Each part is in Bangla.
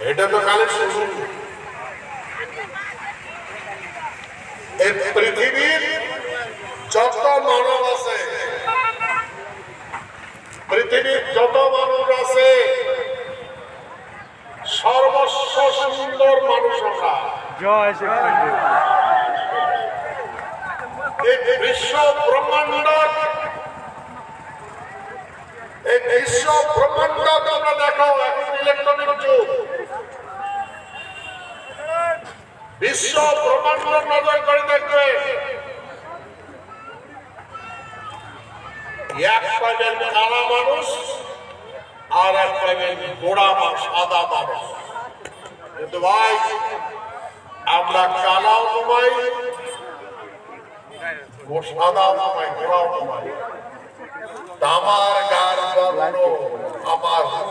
এটা তো কালের এই পৃথিবীর যত মানব আছে পৃথিবীর যত মানুষ আছে সর্বস্ব সুন্দর মানুষ আমরা এই বিশ্ব ব্রহ্মাণ্ড এই বিশ্ব ব্রহ্মাণ্ড তোমরা দেখো এখন ইলেকট্রনিক যুগ। বিশ্ব ব্রহ্মাণ্ড নজর করে দেখবে। এক পাইবেন কালা মানুষ, আর এক পাইবেন গোড়া বা সাদা মানুষ। কিন্তু ভাই, আমরা কালাও তোমায় ও সাদা নামায় গোড়াও নামায় তামার গার বর্ণ আমার রূপ।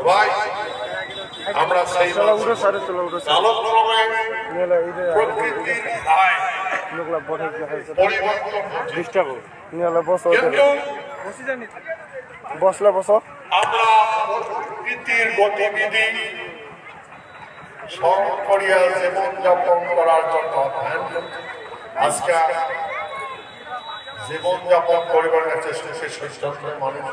ভাই আমরা সেই বসলে বসো। আমরা প্রকৃতির গতিবিধি স্মরণ করিয়া জীবনযাপন করার জন্য আজকে জীবনযাপন করিবার চেষ্টা সে সুস্থ মানুষ